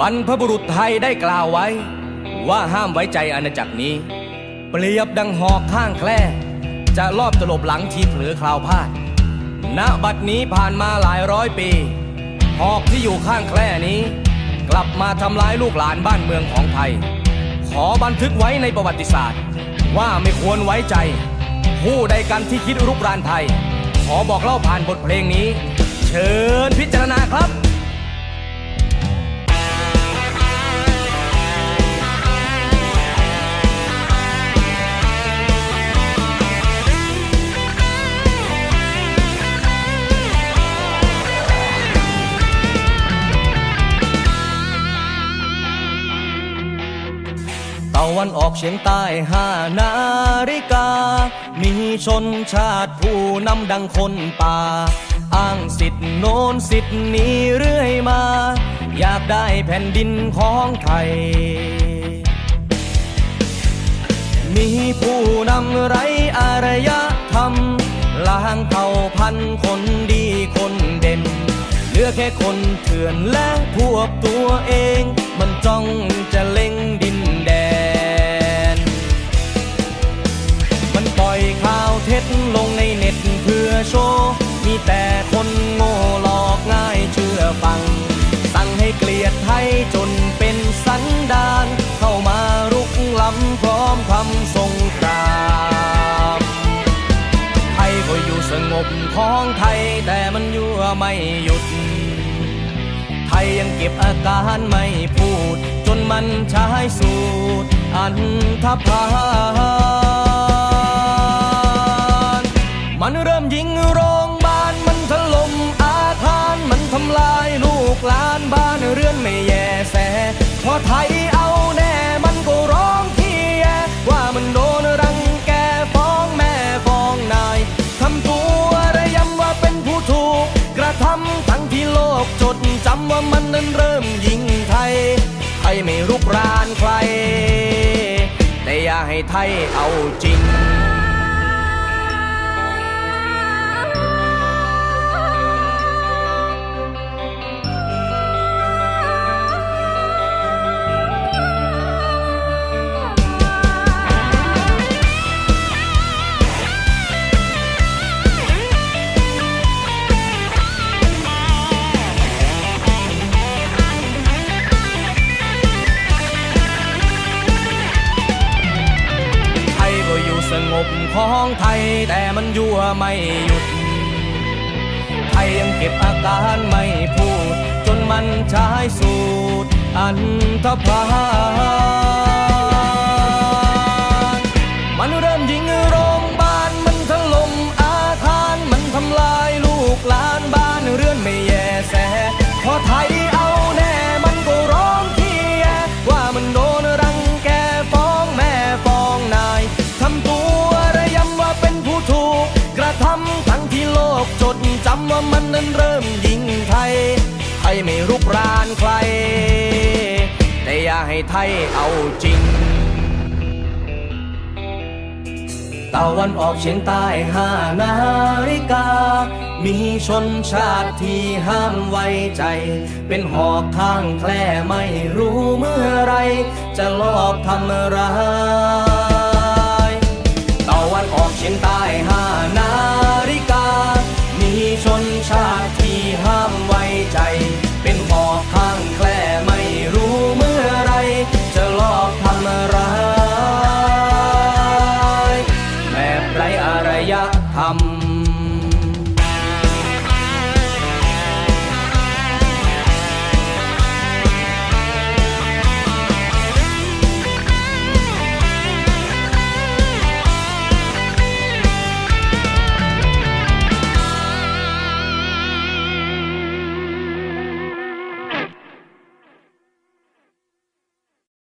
บรรพบุรุษไทยได้กล่าวไว้ ว่าห้ามไว้ใจอาณาจักรนี้ เปรียบดังหอกข้างแคร่จะลอบตลบหลังทีเผลอคราวพลาด ณบัดนี้ผ่านมาหลายร้อยปี หอกที่อยู่ข้างแคร่นี้ กลับมาทำร้ายลูกหลานบ้านเมืองของไทย ขอบันทึกไว้ในประวัติศาสตร์ ว่าไม่ควรไว้ใจ ผู้ใดกันที่คิดรุกรานไทย ขอบอกเล่าผ่านบทเพลงนี้ เชิญพิจารณาครับ วันออกเฉียงใต้ห้านาฬิกา มีชนชาติผู้นำดังคนป่า อ้างสิทธิ์โน้นสิทธิ์นี้เรื่อยมา อยากได้แผ่นดินของไทย มีผู้นำไรอารยธรรม ล้างเผ่าพันธุ์คนดีคนเด่น เหลือแค่คนเถื่อนและพวกตัวเอง มันจ้องจะเล็งดิ แต่คนโง่หลอกง่ายเชื่อฟัง สั่งให้เกลียดไทยจนเป็นสันดาน เข้ามารุกล้ำพร้อมทำสงครามไทยก็อยู่สงบของไทยแต่มันยั่วไม่หยุด ไทยยังเก็บอาการไม่พูด จนมันใช้สูตรอันธพา กหลานบ้านเรือนไม่แยแสพอไทยเอาแน่มันก็ร้องที่แยว่ามันโดนรังแกฟ้องแม่ฟ้องนายทำตัวระยำว่าเป็นผู้ถูก กระทำทั้งที่โลกจดจำว่ามันนั้นเริ่มยิงไทยไทยไม่รุกรานใคร แต่อย่าให้ไทยเอาจริง บของไทยแต่มันยั่วไม่หยุด ไทยยังเก็บอาการไม่พูด จนมันใช้สูตรอันธพาำว่ามันนั้นเริ่มยิงไทยไทยไม่รุกรานใคร แต่อย่าให้ไทยเอาจริงตะวันออกเฉียงใต้ห้านาฬิกา มีชนชาติที่ห้ามไว้ใจ เป็นหอกข้างแคล่ไม่รู้เมื่อไร จะลอบทำร้าย เป็นหอกข้างแคล่ไม่รู้เมื่อไร จะลอกทำร้ายแบบไรอารยะธรรม